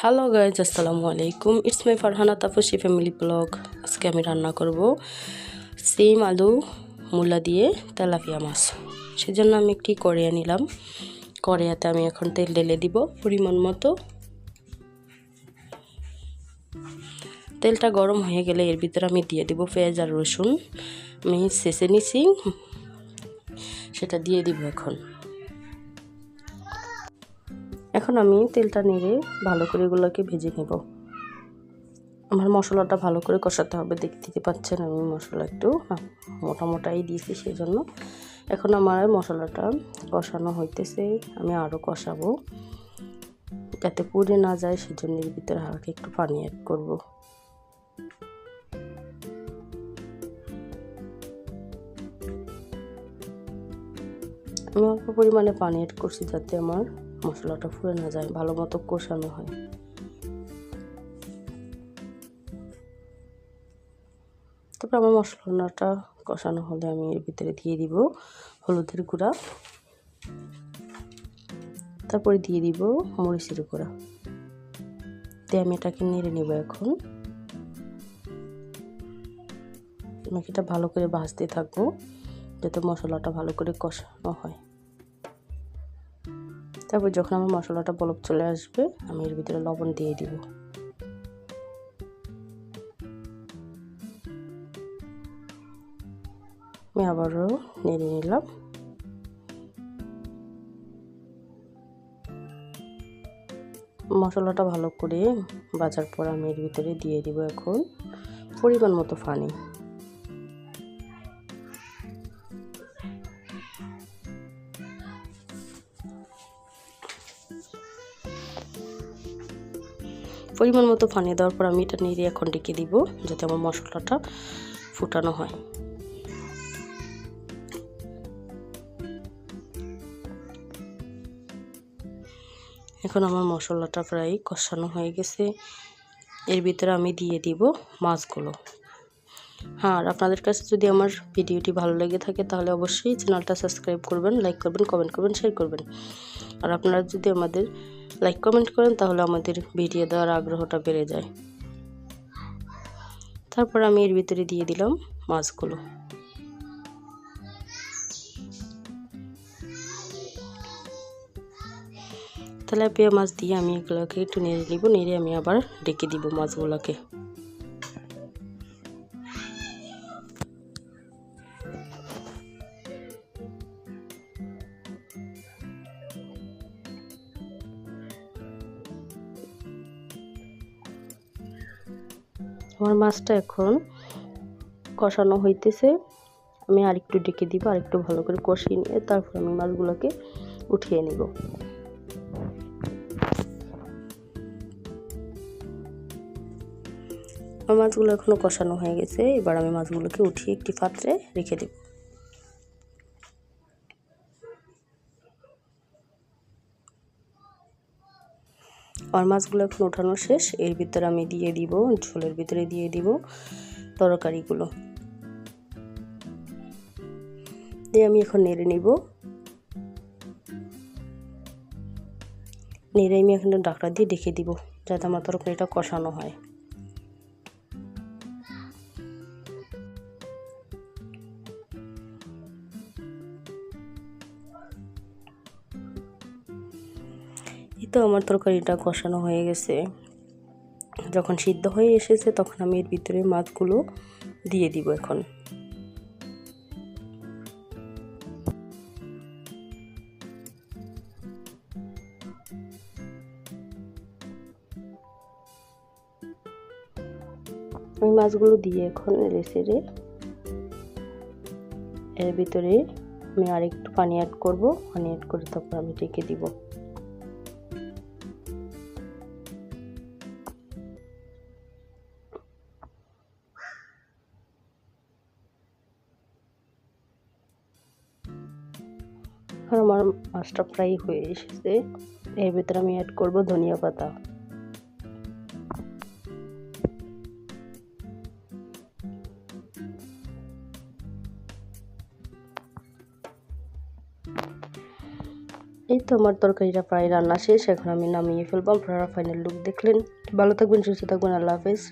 Hello guys আসসালামু আলাইকুম it's my Farhana Tapsi family blog আজকে আমি রান্না করব সিম আলু মূলা দিয়ে তেলাপিয়া মাছ। সেজন্য আমি একটি কড়িয়া নিলাম। কড়িয়াতে আমি এখন তেল ঢেলে দিব পরিমাণ মতো। তেলটা গরম হয়ে গেলে এর ভিতরে আমি দিয়ে দিব পেঁয়াজ আর রসুন। আমি শেষে নিছি। সেটা দিয়ে দিব এখন। এখন আমি তেলটা নেড়ে ভালো করে এগুলোকে ভেজে নেব। আমার মশলাটা ভালো করে কষাতে হবে, দেখতে পাচ্ছেন আমি মশলা একটু। মোটা মোটাই দিয়েছি সেই জন্য এখন আমার মশলাটা কষানো হইতেছে, আমি আরও কষাবো। যাতে পুড়ে না যায়, সেজন্য এর ভিতরে হালকা একটু পানি অ্যাড করব। আমি অল্প পরিমাণে পানি অ্যাড করছি যাতে আমার মশলাটা ফুলে না যায়, ভালো মতো কষানো হয়। তারপর আমার মশলাটা কষানো হলে আমি এর ভিতরে দিয়ে দিব হলুদের গুঁড়া। তারপরে দিয়ে দিব মরিচের গুঁড়া। দিয়ে আমি এটাকে নেড়ে নেব এখন। আমাকে এটা ভালো করে ভাজতে থাকব, যাতে মশলাটা ভালো করে কষানো হয়। তারপর যখন আমার মশলাটা বলক চলে আসবে, আমি এর ভিতরে লবণ দিয়ে দিব। আমি আবারও নেড়ে নিলাম। মশলাটা ভালো করে বাজার পর আমি এর ভিতরে দিয়ে দিব এখন পরিমাণ মতো পানি পরিমাণ মতো পানি দেওয়ার পর আমি এটা নেড়ে এখন ডেকে দিব, যাতে আমার মশলাটা ফুটানো হয়। এখন আমার মশলাটা প্রায় কষানো হয়ে গেছে। এর ভিতরে আমি দিয়ে দিব মাছগুলো। হ্যাঁ আর আপনাদের কাছে যদি আমার ভিডিওটি ভালো লেগে থাকে, তাহলে অবশ্যই চ্যানেলটা সাবস্ক্রাইব করবেন, লাইক করবেন, কমেন্ট করবেন, শেয়ার করবেন। আর আপনারা যদি আমাদের লাইক কমেন্ট করেন, তাহলে আমাদের ভিডিও দেওয়ার আগ্রহটা বেড়ে যায়। তারপর আমি এর ভিতরে দিয়ে দিলাম মাছগুলো। তেলাপিয়া মাছ দিয়ে আমি এগুলোকে একটু নেড়ে নিব, নেড়ে আমি আবার ডেকে দিব মাছগুলোকে। আমার মাছটা এখন কষানো হইতেছে। আমি আরেকটু ডেকে দিব, আরেকটু ভালো করে কষিয়ে নিয়ে তারপর আমি মাছগুলোকে উঠিয়ে নিব। মাছগুলো এখনও কষানো হয়ে গেছে, এবার আমি মাছগুলোকে উঠিয়ে একটি পাত্রে রেখে দেব। আর মাছগুলো এখন ওঠানো শেষ, এর ভিতরে আমি দিয়ে দিব, ঝোলের ভিতরে দিয়ে দিব তরকারিগুলো। দিয়ে আমি এখন নেড়ে নিব। নেড়ে আমি এখন ডাকটা দিয়ে ডেকে দিব, যাতে আমার তরকারিটা কষানো হয়। তো আমার তরকারিটা কষানো হয়ে গেছে। যখন সিদ্ধ হয়ে এসেছে তখন আমি এর ভিতরে মাছগুলো দিয়ে দিব এখন। আমি মাছগুলো দিয়ে এখন রেসেরে এর ভিতরে আমি আরেকটু পানি অ্যাড করব। পানি অ্যাড করে তারপর আমি ঢেকে দিব। এখন আমার মাছটা প্রায় হয়ে এসেছে। এর ভিতরে আমি অ্যাড করব ধনিয়া পাতা। এই তো আমার তরকারিটা প্রায় রান্না শেষ, এখন আমি নামিয়ে ফেলব। আপনারা ফাইনাল লুক দেখলেন। ভালো থাকবেন, সুস্থ থাকবেন, আল্লাহ হাফেজ।